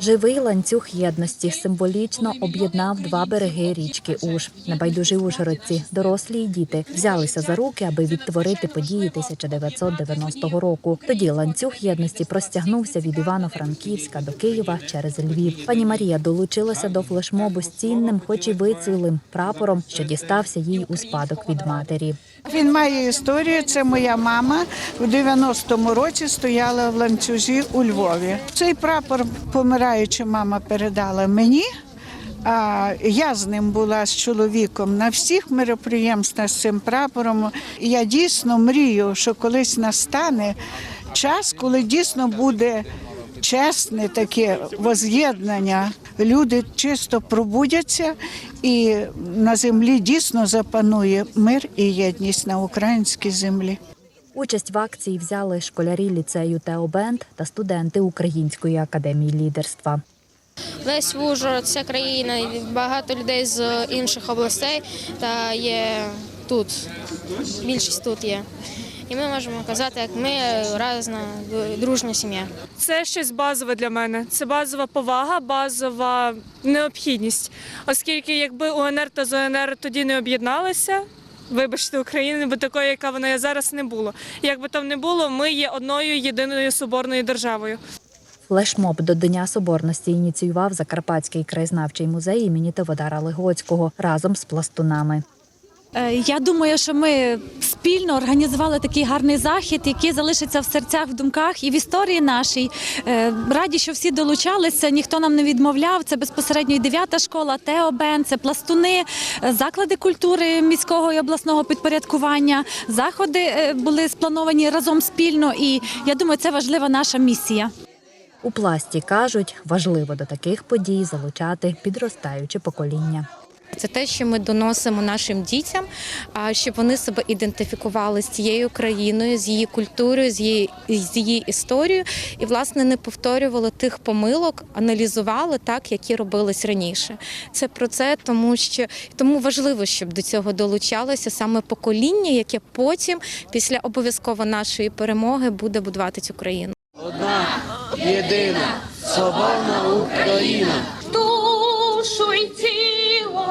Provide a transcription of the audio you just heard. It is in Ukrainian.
Живий ланцюг єдності символічно об'єднав два береги річки Уж. Небайдужі ужгородці, дорослі і діти, взялися за руки, аби відтворити події 1990 року. Тоді ланцюг єдності простягнувся від Івано-Франківська до Києва через Львів. Пані Марія долучилася до флешмобу з цінним, хоч і вицвілим прапором, що дістався їй у спадок від матері. Він має історію. Це моя мама в 90-му році стояла в ланцюжі у Львові. Цей прапор помираюча мама передала мені. А я з ним була з чоловіком на всіх мероприємствах з цим прапором. Я дійсно мрію, що колись настане час, коли дійсно буде чесне таке воз'єднання. Люди чисто пробудяться, і на землі дійсно запанує мир і єдність на українській землі. Участь в акції взяли школярі ліцею Теобенд та студенти Української академії лідерства. Весь Ужгород, вся країна, багато людей з інших областей та є тут. Більшість тут є. І ми можемо казати, як ми разна дружня сім'я. Це щось базове для мене. Це базова повага, базова необхідність. Оскільки якби УНР та ЗНР тоді не об'єдналися, вибачте, України, бо такої, яка вона є зараз, не було. Як би там не було, ми є одною єдиною соборною державою. Флешмоб до Дня Соборності ініціював Закарпатський краєзнавчий музей імені Теводара Легоцького разом з пластунами. Е, Я думаю, що ми спільно організували такий гарний захід, який залишиться в серцях, в думках і в історії нашій. Е, Раді, що всі долучалися, ніхто нам не відмовляв. Це безпосередньо і дев'ята школа, Теобен, це пластуни, е, заклади культури міського і обласного підпорядкування. Заходи е, були сплановані разом спільно, і я думаю, це важлива наша місія. У пласті кажуть, важливо до таких подій залучати підростаюче покоління. Це те, що ми доносимо нашим дітям, а щоб вони себе ідентифікували з цією країною, з її культурою, з її, з її історією, і власне не повторювали тих помилок, аналізували так, які робились раніше. Це про це, тому що тому важливо, щоб до цього долучалося саме покоління, яке потім, після обов'язково нашої перемоги, буде будувати цю країну. Одна єдина соборна Україна. душу й